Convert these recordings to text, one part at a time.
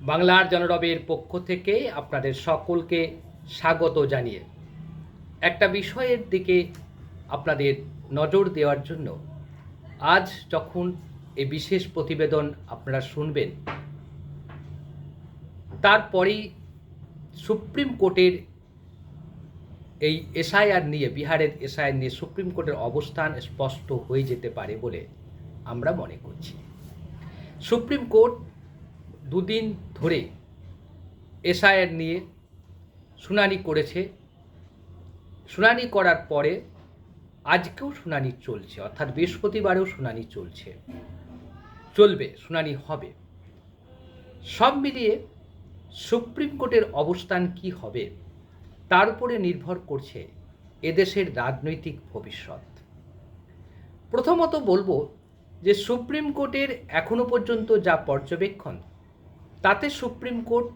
বাংলার জনরবের পক্ষ থেকে আপনাদের সকলকে স্বাগত জানিয়ে একটা বিষয়ের দিকে আপনাদের নজর দেওয়ার জন্য আজ যখন এই বিশেষ প্রতিবেদন আপনারা শুনবেন, তারপরেই সুপ্রিম কোর্টের এই এসআইআর নিয়ে, বিহারের এসআইআর নিয়ে সুপ্রিম কোর্টের অবস্থান স্পষ্ট হয়ে যেতে পারে বলে আমরা মনে করছি। সুপ্রিম কোর্ট দুদিন ধরে এসআইআর নিয়ে শুনানি করেছে। শুনানি করার পরে আজকেও শুনানি চলছে, অর্থাৎ বৃহস্পতিবারেও শুনানি চলছে। চলবে, শুনানি হবে। সব মিলিয়ে সুপ্রিম কোর্টের অবস্থান কি হবে, তার উপরে নির্ভর করছে এদেশের রাজনৈতিক ভবিষ্যৎ। প্রথমত বলব যে সুপ্রিম কোর্টের এখনও পর্যন্ত যা পর্যবেক্ষণ তাতে সুপ্রিম কোর্ট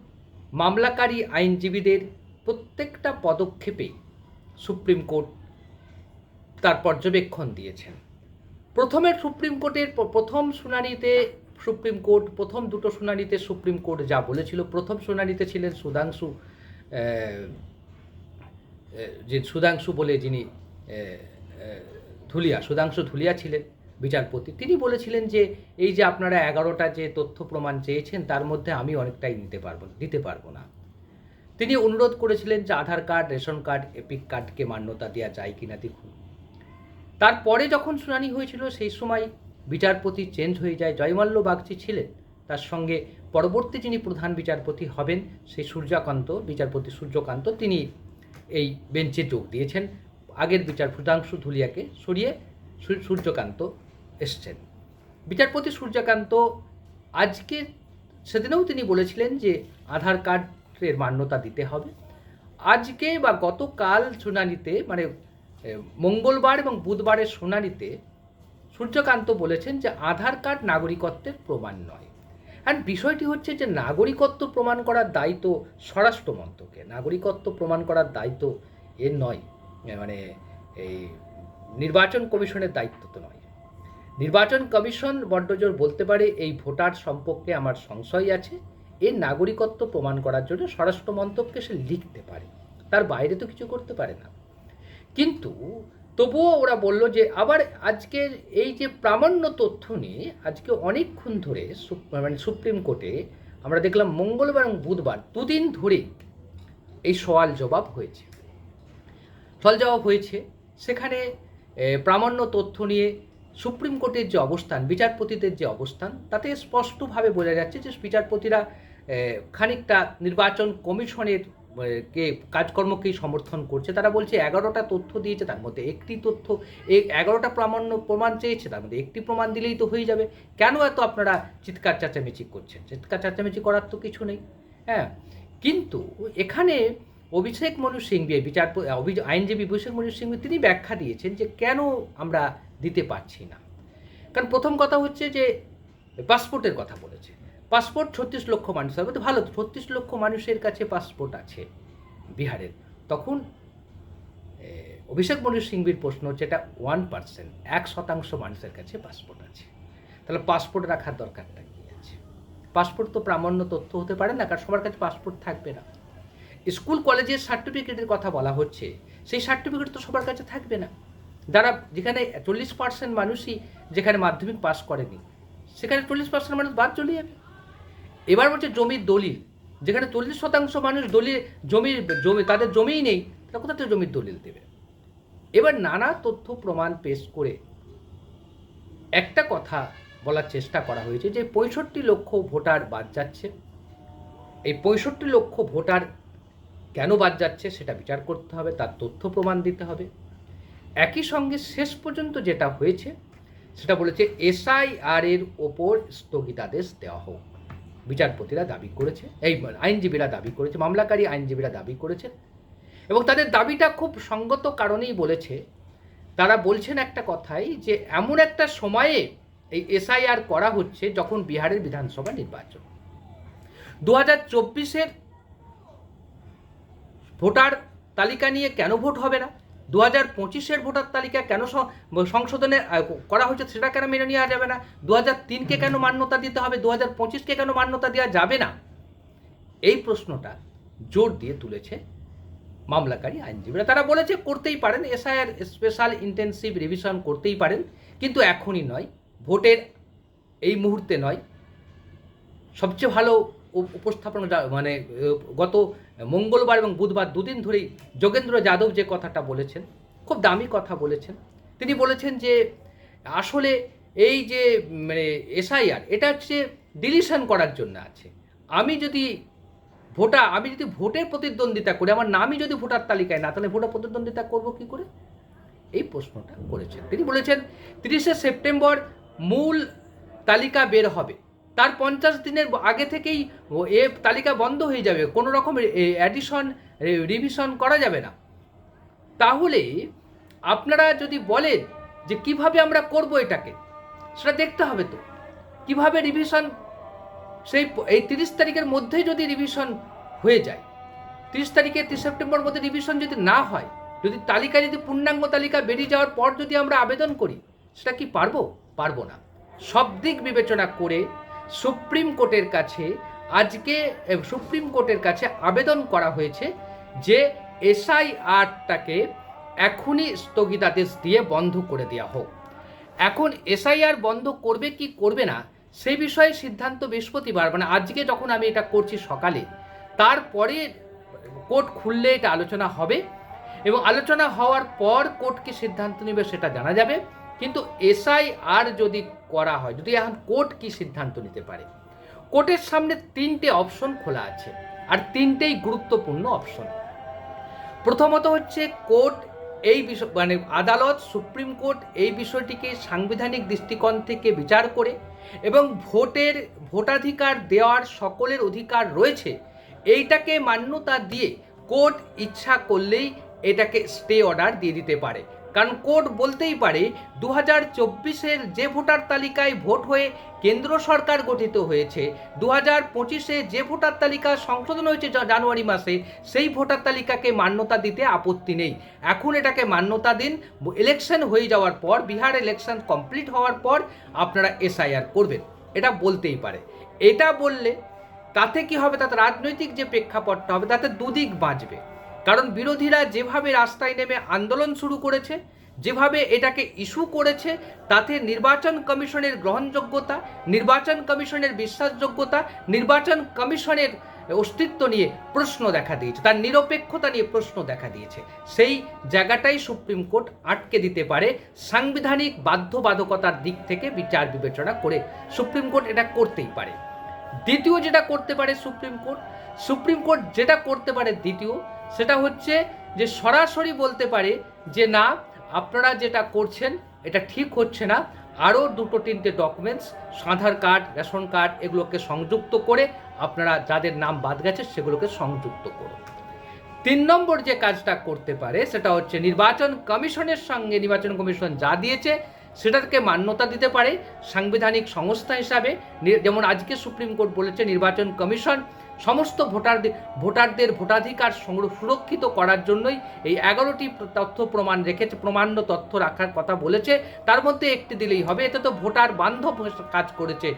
মামলাকারী আইনজীবীদের প্রত্যেকটা পদক্ষেপে সুপ্রিম কোর্ট তার পর্যবেক্ষণ দিয়েছেন। প্রথমে সুপ্রিম কোর্টের প্রথম শুনানিতে সুপ্রিম কোর্ট, প্রথম দুটো শুনানিতে সুপ্রিম কোর্ট যা বলেছিল, প্রথম শুনানিতে ছিলেন সুধাংশু যে সুধাংশু বলে যিনি ধুলিয়া, সুধাংশু ধুলিয়া ছিলেন। বিচারপতি। তিনি বলেছিলেন যে, এই যে আপনারা এগারোটা যে তথ্য প্রমাণ চেয়েছেন, তার মধ্যে আমি অনেকটাই নিতে পারব, দিতে পারব না। তিনি অনুরোধ করেছিলেন যে, Aadhaar card, ration card, EPIC কার্ডকে মান্যতা দেওয়া যায় কিনা দেখুন। তারপরে যখন শুনানি হয়েছিল, সেই সময় বিচারপতি চেঞ্জ হয়ে যায়। জয়মাল্য বাগচি ছিলেন। তার সঙ্গে পরবর্তী যিনি প্রধান বিচারপতি হবেন সেই সূর্যকান্ত, বিচারপতি সূর্যকান্ত, তিনি এই বেঞ্চে যোগ দিয়েছেন। আগের বিচার, সুধাংশু ধুলিয়াকে সরিয়ে সূর্যকান্ত এসছেন। বিচারপতি সূর্যকান্ত আজকে সেদিনেও তিনি বলেছিলেন যে আধার কার্ডের মান্যতা দিতে হবে। আজকে বা গতকাল শুনানিতে মানে মঙ্গলবার এবং বুধবারের শুনানিতে সূর্যকান্ত বলেছেন যে আধার কার্ড নাগরিকত্বের প্রমাণ নয়। আর বিষয়টি হচ্ছে যে নাগরিকত্ব প্রমাণ করার দায়িত্ব স্বরাষ্ট্র মন্ত্রকের। নাগরিকত্ব প্রমাণ করার দায়িত্ব এর নয়। মানে এই নির্বাচন কমিশনের দায়িত্ব তো নয়। নির্বাচন কমিশন বড্ডজোর বলতে পারে এই ভোটার সম্পর্কে আমার সংশয় আছে। এর নাগরিকত্ব প্রমাণ করার জন্য স্বরাষ্ট্র মন্ত্রককে সে লিখতে পারে। তার বাইরে তো কিছু করতে পারে না। কিন্তু তবুও ওরা বলল যে, আবার আজকের এই যে প্রামাণ্য তথ্য নিয়ে আজকে অনেকক্ষণ ধরে মানে সুপ্রিম কোর্টে আমরা দেখলাম মঙ্গলবার এবং বুধবার দুদিন ধরে এই সওয়াল জবাব হয়েছে। সওয়াল জবাব হয়েছে। সেখানে প্রামাণ্য তথ্য নিয়ে সুপ্রিম কোর্টের যে অবস্থান, বিচারপতিদের যে অবস্থান, তাতে স্পষ্টভাবে বোঝা যাচ্ছে যে বিচারপতিরা খানিকটা নির্বাচন কমিশনের কে কাজকর্মকেই সমর্থন করছে। তারা বলছে এগারোটা তথ্য দিয়েছে, তার মধ্যে একটি তথ্য এগারোটা প্রামাণ্য প্রমাণ চেয়েছে, তার মধ্যে একটি প্রমাণ দিলেই তো হয়ে যাবে। কেন এত আপনারা চিৎকার চেঁচামেচি করছেন? চিৎকার চেঁচামেচি করার তো কিছু নেই। হ্যাঁ কিন্তু এখানে অভিষেক মনু সিংভি বিচারপতি আইনজীবী অভিষেক মনু সিংভি তিনি ব্যাখ্যা দিয়েছেন যে কেন আমরা দিতে পারছি না। কারণ প্রথম কথা হচ্ছে যে পাসপোর্টের কথা বলেছে। পাসপোর্ট ছত্রিশ লক্ষ মানুষ হবে ভালো, ছত্রিশ লক্ষ মানুষের কাছে পাসপোর্ট আছে বিহারের। তখন অভিষেক মনু সিংভির প্রশ্ন হচ্ছে এটা ওয়ান পার্সেন্ট, এক শতাংশ মানুষের কাছে পাসপোর্ট আছে। তাহলে পাসপোর্ট রাখার দরকারটা কী আছে? পাসপোর্ট তো প্রামাণ্য তথ্য হতে পারে না, কারণ সবার কাছে পাসপোর্ট থাকবে না। স্কুল, কলেজের সার্টিফিকেটের কথা বলা হচ্ছে, সেই সার্টিফিকেট তো সবার কাছে থাকবে না। যারা যেখানে চল্লিশ পার্সেন্ট মানুষই যেখানে মাধ্যমিক পাস করেনি, সেখানে চল্লিশ পার্সেন্ট মানুষ বাদ চলে যাবে। এবার বলছে জমির দলিল, যেখানে চল্লিশ শতাংশ মানুষ দলিল, জমির, জমি, তাদের জমিই নেই, তারা কোথা থেকে জমির দলিল দেবে? এবার নানা তথ্য প্রমাণ পেশ করে একটা কথা বলার চেষ্টা করা হয়েছে যে পঁয়ষট্টি লক্ষ ভোটার বাদ যাচ্ছে। এই পঁয়ষট্টি লক্ষ ভোটার কেন বাদ যাচ্ছে সেটা বিচার করতে হবে, তার তথ্য প্রমাণ দিতে হবে। একই সঙ্গে শেষ পর্যন্ত যেটা হয়েছে, সেটা বলেছে এসআইআর এর ওপর স্থগিতাদেশ দেওয়া হোক। বিচারপতিরা দাবি করেছে, এই আইনজীবীরা দাবি করেছে, মামলাকারী আইনজীবীরা দাবি করেছেন এবং তাদের দাবিটা খুব সঙ্গত কারণেই বলেছে, তারা বলছেন একটা কথাই যে এমন একটা সময়ে এই এসআইআর করা হচ্ছে যখন বিহারের বিধানসভা নির্বাচন। দু হাজার চব্বিশের ভোটার তালিকা নিয়ে কেন ভোট হবে না? দু হাজার পঁচিশের ভোটার তালিকা কেন সংশোধনে করা হয়েছে সেটা কেন মেনে নেওয়া যাবে না? দু হাজার তিনকে কেন মান্যতা দিতে হবে? দু হাজার পঁচিশকে কেন মান্যতা দেওয়া যাবে না? এই প্রশ্নটা জোর দিয়ে তুলেছে মামলাকারী আইনজীবীরা। তারা বলেছে করতেই পারেন, এসআইআর স্পেশাল ইন্টেন্সিভ রিভিশন করতেই পারেন, কিন্তু এখনই নয়, ভোটের এই মুহূর্তে নয়। সবচেয়ে ভালো উপ- উপস্থাপন মানে গত মঙ্গলবার এবং বুধবার দুদিন ধরেই যোগেন্দ্র যাদব যে কথাটা বলেছেন, খুব দামি কথা বলেছেন। তিনি বলেছেন যে, আসলে এই যে মানে এসআইআর, এটা হচ্ছে ডিলিশন করার জন্য আছে। আমি যদি ভোটা আমি যদি ভোটের প্রতিদ্বন্দ্বিতা করি, আমার নামই যদি ভোটার তালিকায় না, তাহলে ভোটার প্রতিদ্বন্দ্বিতা করব কি করে? এই প্রশ্নটা করেছেন। তিনি বলেছেন, তিরিশে সেপ্টেম্বর মূল তালিকা বের হবে। তার পঞ্চাশ দিনের আগে থেকেই এ তালিকা বন্ধ হয়ে যাবে, কোনো রকম অ্যাডিশন রিভিশন করা যাবে না। তাহলে আপনারা যদি বলেন যে কীভাবে আমরা করব এটাকে, সেটা দেখতে হবে তো। কীভাবে রিভিশন সেই এই তিরিশ তারিখের মধ্যেই যদি রিভিশন হয়ে যায়, তিরিশ তারিখে তিরিশ সেপ্টেম্বর মধ্যে রিভিশন যদি না হয়, যদি তালিকা যদি পূর্ণাঙ্গ তালিকা বেরিয়ে যাওয়ার পর যদি আমরা আবেদন করি, সেটা কি পারব? পারব না। সব দিক বিবেচনা করে সুপ্রিম কোর্টের কাছে, আজকে সুপ্রিম কোর্টের কাছে আবেদন করা হয়েছে যে এসআইআরটাকে এখনই স্থগিতাদেশ দিয়ে বন্ধ করে দেওয়া হোক। এখন এসআইআর বন্ধ করবে কি করবে না সেই বিষয়ে সিদ্ধান্ত বৃহস্পতিবার মানে আজকে যখন আমি এটা করছি সকালে, তারপরে কোর্ট খুললে এটা আলোচনা হবে এবং আলোচনা হওয়ার পর কোর্ট কি সিদ্ধান্ত নেবে সেটা জানা যাবে। কিন্তু এসআইআর যদি করা হয়। যদি এখন কোর্ট কি সিদ্ধান্ত নিতে পারে? কোর্টের সামনে তিনটে অপশন খোলা আছে আর তিনটেই গুরুত্বপূর্ণ অপশন। প্রথমত হচ্ছে কোর্ট এই বিষয় মানে আদালত, সুপ্রিম কোর্ট এই বিষয়টিকে সাংবিধানিক দৃষ্টিকোণ থেকে বিচার করে এবং ভোটের ভোটাধিকার দেওয়ার সকলের অধিকার রয়েছে, এইটাকে মান্যতা দিয়ে কোর্ট ইচ্ছা করলেই এটাকে স্টে অর্ডার দিয়ে দিতে পারে। কারণ কোর্ট বলতেই পারে দু হাজার চব্বিশের যে ভোটার তালিকায় ভোট হয়ে কেন্দ্র সরকার গঠিত হয়েছে দু হাজার পঁচিশে যে ভোটার তালিকা সংশোধন হয়েছে জানুয়ারি মাসে, সেই ভোটার তালিকাকে মান্যতা দিতে আপত্তি নেই। এখন এটাকে মান্যতা দিন ইলেকশন হয়ে যাওয়ার পর, বিহার ইলেকশন কমপ্লিট হওয়ার পর আপনারা এসআইআর করবেন। এটা বলতেই পারে। এটা বললে তাতে কি হবে? তাতে রাজনৈতিক যে প্রেক্ষাপটটা হবে, তাতে দুদিক বাঁচবে। কারণ বিরোধীরা যেভাবে রাস্তায় নেমে আন্দোলন শুরু করেছে, যেভাবে এটাকে ইস্যু করেছে, তাতে নির্বাচন কমিশনের গ্রহণযোগ্যতা, নির্বাচন কমিশনের বিশ্বাসযোগ্যতা, নির্বাচন কমিশনের অস্তিত্ব নিয়ে প্রশ্ন দেখা দিয়েছে, তার নিরপেক্ষতা নিয়ে প্রশ্ন দেখা দিয়েছে। সেই জায়গাটাই সুপ্রিম কোর্ট আটকে দিতে পারে সাংবিধানিক বাধ্যবাধকতার দিক থেকে বিচার বিবেচনা করে। সুপ্রিম কোর্ট এটা করতেই পারে। দ্বিতীয় যেটা করতে পারে সুপ্রিম কোর্ট সুপ্রিম কোর্ট যেটা করতে পারে দ্বিতীয়, সেটা হচ্ছে যে সরাসরি বলতে পারে যে না, আপনারা যেটা করছেন, এটা ঠিক হচ্ছে না। আরও দুটো তিনটে documents Aadhaar card, ration card, এগুলোকে সংযুক্ত করে আপনারা যাদের নাম বাদ গেছে সেগুলোকে সংযুক্ত করুন। তিন নম্বর যে কাজটা করতে পারে, সেটা হচ্ছে নির্বাচন কমিশনের সঙ্গে নির্বাচন কমিশন যা দিয়েছে সেটাকে মান্যতা দিতে পারে সাংবিধানিক সংস্থা হিসাবে। যেমন আজকে সুপ্রিম কোর্ট বলেছে, নির্বাচন কমিশন সমস্ত ভোটারদের ভোটারদের ভোটাধিকার সংর- সুরক্ষিত করার জন্যই এই এগারোটি তথ্য প্রমাণ রেখেছে, প্রমাণ্য তথ্য রাখার কথা বলেছে। তার মধ্যে একটি দিলেই হবে, এতে তো ভোটার বান্ধব কাজ করেছে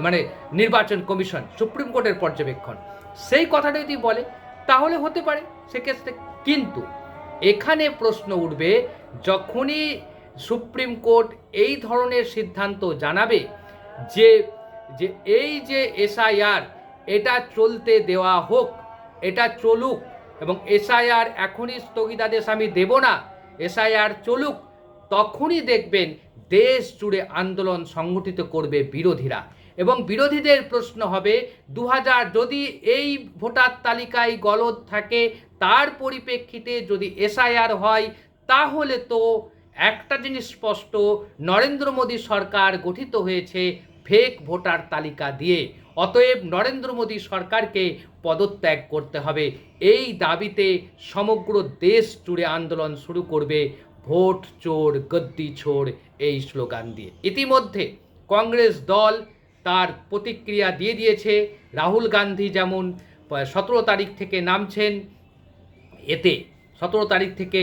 মানে নির্বাচন কমিশন, সুপ্রিম কোর্টের পর্যবেক্ষণ। সেই কথাটা যদি বলে, তাহলে হতে পারে, সেক্ষেত্রে কিন্তু এখানে প্রশ্ন উঠবে, যখনই সুপ্রিম কোর্ট এই ধরনের সিদ্ধান্ত জানাবে যে যে এই যে এসআইআর, এটা চলতে দেওয়া হোক, এটা চলুক এবং এসআইআর এখনই স্থগিতাদেশ আমি দেব না, এসআইআর চলুক, তখনই দেখবেন দেশ জুড়ে আন্দোলন সংগঠিত করবে বিরোধীরা। এবং বিরোধীদের প্রশ্ন হবে দু হাজার যদি এই ভোটার তালিকায় গলদ থাকে, তার পরিপ্রেক্ষিতে যদি এসআইআর হয়, তাহলে তো একটা জিনিস স্পষ্ট, নরেন্দ্র মোদী সরকার গঠিত হয়েছে ফেক ভোটার তালিকা দিয়ে। অতএব নরেন্দ্র মোদী সরকারকে পদত্যাগ করতে হবে। এই দাবিতে সমগ্র দেশ জুড়ে আন্দোলন শুরু করবে ভোট চোর, গদ্দি ছোড় এই স্লোগান দিয়ে। ইতিমধ্যে কংগ্রেস দল তার প্রতিক্রিয়া দিয়ে দিয়েছে। রাহুল গান্ধী যেমন সতেরো তারিখ থেকে নামছেন এতে। সতেরো তারিখ থেকে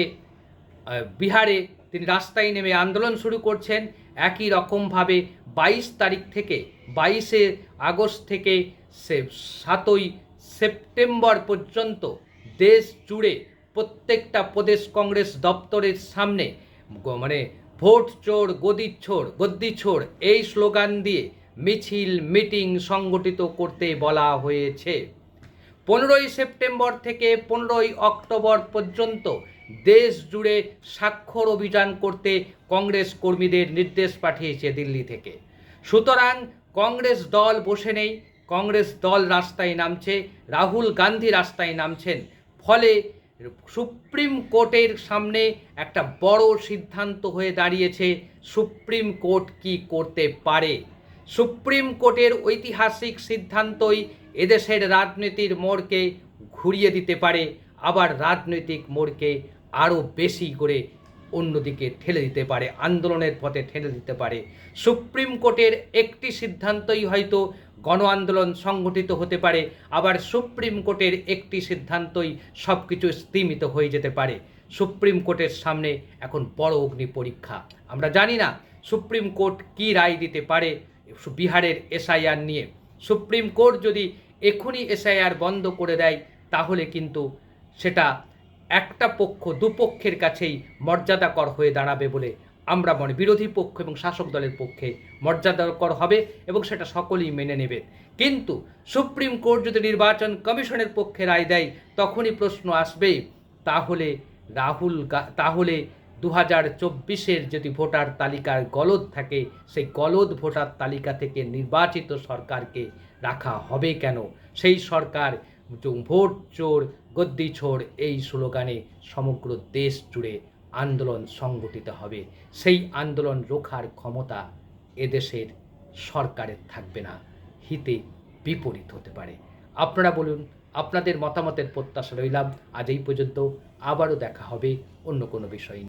বিহারে তিনি রাস্তায় নেমে আন্দোলন শুরু করছেন। একই রকমভাবে বাইশ তারিখ থেকে, বাইশে আগস্ট থেকে সে সাতই সেপ্টেম্বর পর্যন্ত দেশ জুড়ে প্রত্যেকটা প্রদেশ কংগ্রেস দপ্তরের সামনে মানে ভোট চোর, গদি চোর, গদ্দি চোর এই স্লোগান দিয়ে মিছিল, মিটিং সংগঠিত করতে বলা হয়েছে। পনেরোই সেপ্টেম্বর থেকে পনেরোই অক্টোবর পর্যন্ত দেশ জুড়ে স্বাক্ষর অভিযান করতে কংগ্রেস কর্মীদের নির্দেশ পাঠিয়েছে দিল্লি থেকে। সুতরাং কংগ্রেস দল বসে নেই, কংগ্রেস দল রাস্তায় নামছে, রাহুল গান্ধী রাস্তায় নামছেন। ফলে সুপ্রিম কোর্টের সামনে একটা বড় সিদ্ধান্ত হয়ে দাঁড়িয়েছে, সুপ্রিম কোর্ট কি করতে পারে? সুপ্রিম কোর্টের ঐতিহাসিক সিদ্ধান্তই এদেশের রাজনীতির মোড়কে ঘুরিয়ে দিতে পারে, আবার রাজনৈতিক মোড়কে আরও বেশি করে অন্যদিকে ঠেলে দিতে পারে, আন্দোলনের পথে ঠেলে দিতে পারে। সুপ্রিম কোর্টের একটি সিদ্ধান্তই হয়তো গণ আন্দোলন সংগঠিত হতে পারে, আবার সুপ্রিম কোর্টের একটি সিদ্ধান্তই সব কিছু স্তীমিত হয়ে যেতে পারে। সুপ্রিম কোর্টের সামনে এখন বড় অগ্নি পরীক্ষা। আমরা জানি না সুপ্রিম কোর্ট কী রায় দিতে পারে বিহারের এসআইআর নিয়ে। সুপ্রিম কোর্ট যদি এখনই এসআইআর বন্ধ করে দেয়, তাহলে কিন্তু সেটা একটা পক্ষ দুপক্ষের কাছেই মর্যাদাকর হয়ে দাঁড়াবে বলে আমরা মনে বিরোধী পক্ষ এবং শাসক দলের পক্ষে মর্যাদাকর হবে এবং সেটা সকলেই মেনে নেবে। কিন্তু সুপ্রিম কোর্ট যদি নির্বাচন কমিশনের পক্ষে রায় দেয়, তখনই প্রশ্ন আসবে, তাহলে রাহুল তাহলে দু হাজার চব্বিশের যদি ভোটার তালিকার গলদ থাকে, সেই গলদ ভোটার তালিকা থেকে নির্বাচিত সরকারকে রাখা হবে কেন? সেই সরকার ভোট চোর, গদ্দি ছোড়, এই স্লোগানে সমগ্র দেশ জুড়ে আন্দোলন সংগঠিত হবে। সেই আন্দোলন রোখার ক্ষমতা এদেশের সরকারের থাকবে না, হিতে বিপরীত হতে পারে। আপনারা বলুন, আপনাদের মতামতের প্রত্যাশা রইলাম। আজ এই পর্যন্ত আবারও দেখা হবে অন্য কোনো বিষয়।